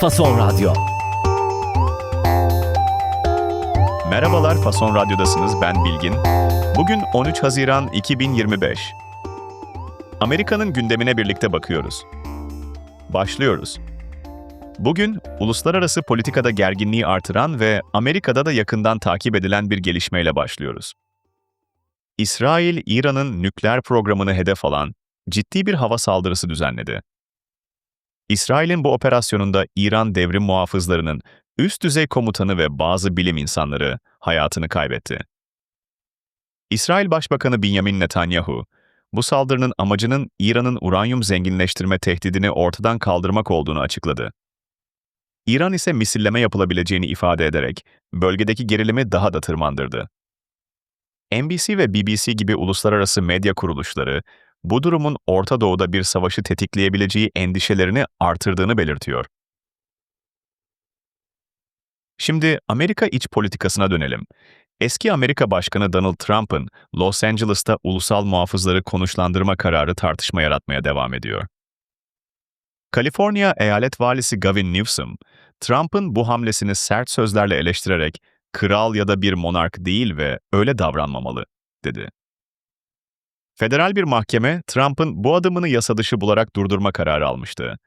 Fason Radyo. Merhabalar Fason Radyo'dasınız ben Bilgin. Bugün 13 Haziran 2025. Amerika'nın gündemine birlikte bakıyoruz. Başlıyoruz. Bugün uluslararası politikada gerginliği artıran ve Amerika'da da yakından takip edilen bir gelişmeyle başlıyoruz. İsrail, İran'ın nükleer programını hedef alan ciddi bir hava saldırısı düzenledi. İsrail'in bu operasyonunda İran devrim muhafızlarının üst düzey komutanı ve bazı bilim insanları hayatını kaybetti. İsrail Başbakanı Benjamin Netanyahu, bu saldırının amacının İran'ın uranyum zenginleştirme tehdidini ortadan kaldırmak olduğunu açıkladı. İran ise misilleme yapılabileceğini ifade ederek bölgedeki gerilimi daha da tırmandırdı. NBC ve BBC gibi uluslararası medya kuruluşları bu durumun Orta Doğu'da bir savaşı tetikleyebileceği endişelerini artırdığını belirtiyor. Şimdi Amerika iç politikasına dönelim. Eski Amerika Başkanı Donald Trump'ın Los Angeles'ta ulusal muhafızları konuşlandırma kararı tartışma yaratmaya devam ediyor. Kaliforniya Eyalet Valisi Gavin Newsom, Trump'ın bu hamlesini sert sözlerle eleştirerek kral ya da bir monark değil ve öyle davranmamalı, dedi. Federal bir mahkeme Trump'ın bu adımını yasa dışı bularak durdurma kararı almıştı.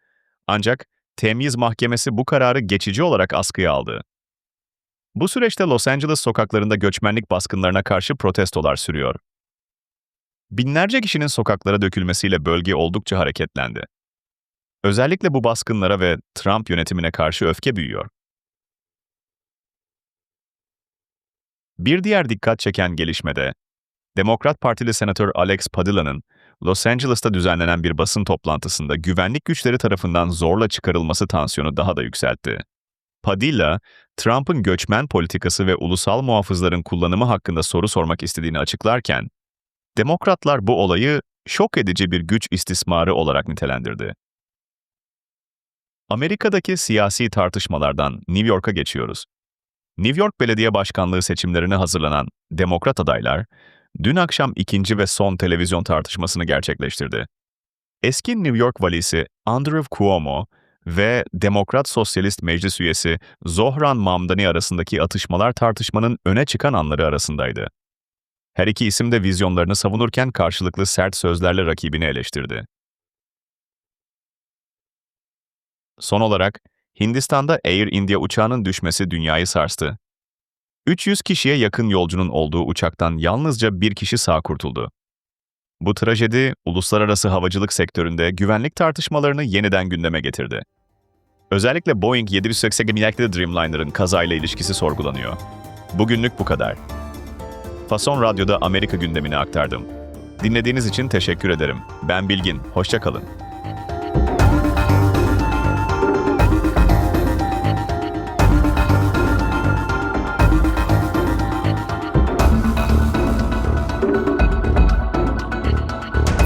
Ancak Temyiz Mahkemesi bu kararı geçici olarak askıya aldı. Bu süreçte Los Angeles sokaklarında göçmenlik baskınlarına karşı protestolar sürüyor. Binlerce kişinin sokaklara dökülmesiyle bölge oldukça hareketlendi. Özellikle bu baskınlara ve Trump yönetimine karşı öfke büyüyor. Bir diğer dikkat çeken gelişmede, Demokrat Partili Senatör Alex Padilla'nın Los Angeles'ta düzenlenen bir basın toplantısında güvenlik güçleri tarafından zorla çıkarılması tansiyonu daha da yükseltti. Padilla, Trump'ın göçmen politikası ve ulusal muhafızların kullanımı hakkında soru sormak istediğini açıklarken, Demokratlar bu olayı şok edici bir güç istismarı olarak nitelendirdi. Amerika'daki siyasi tartışmalardan New York'a geçiyoruz. New York Belediye Başkanlığı seçimlerine hazırlanan Demokrat adaylar, dün akşam ikinci ve son televizyon tartışmasını gerçekleştirdi. Eski New York valisi Andrew Cuomo ve Demokrat Sosyalist Meclis üyesi Zohran Mamdani arasındaki atışmalar tartışmanın öne çıkan anları arasındaydı. Her iki isim de vizyonlarını savunurken karşılıklı sert sözlerle rakibini eleştirdi. Son olarak, Hindistan'da Air India uçağının düşmesi dünyayı sarstı. 300 kişiye yakın yolcunun olduğu uçaktan yalnızca bir kişi sağ kurtuldu. Bu trajedi, uluslararası havacılık sektöründe güvenlik tartışmalarını yeniden gündeme getirdi. Özellikle Boeing 787 Dreamliner'ın kazayla ilişkisi sorgulanıyor. Bugünlük bu kadar. Fason Radyo'da Amerika gündemini aktardım. Dinlediğiniz için teşekkür ederim. Ben Bilgin, hoşça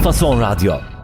Fason Radyo.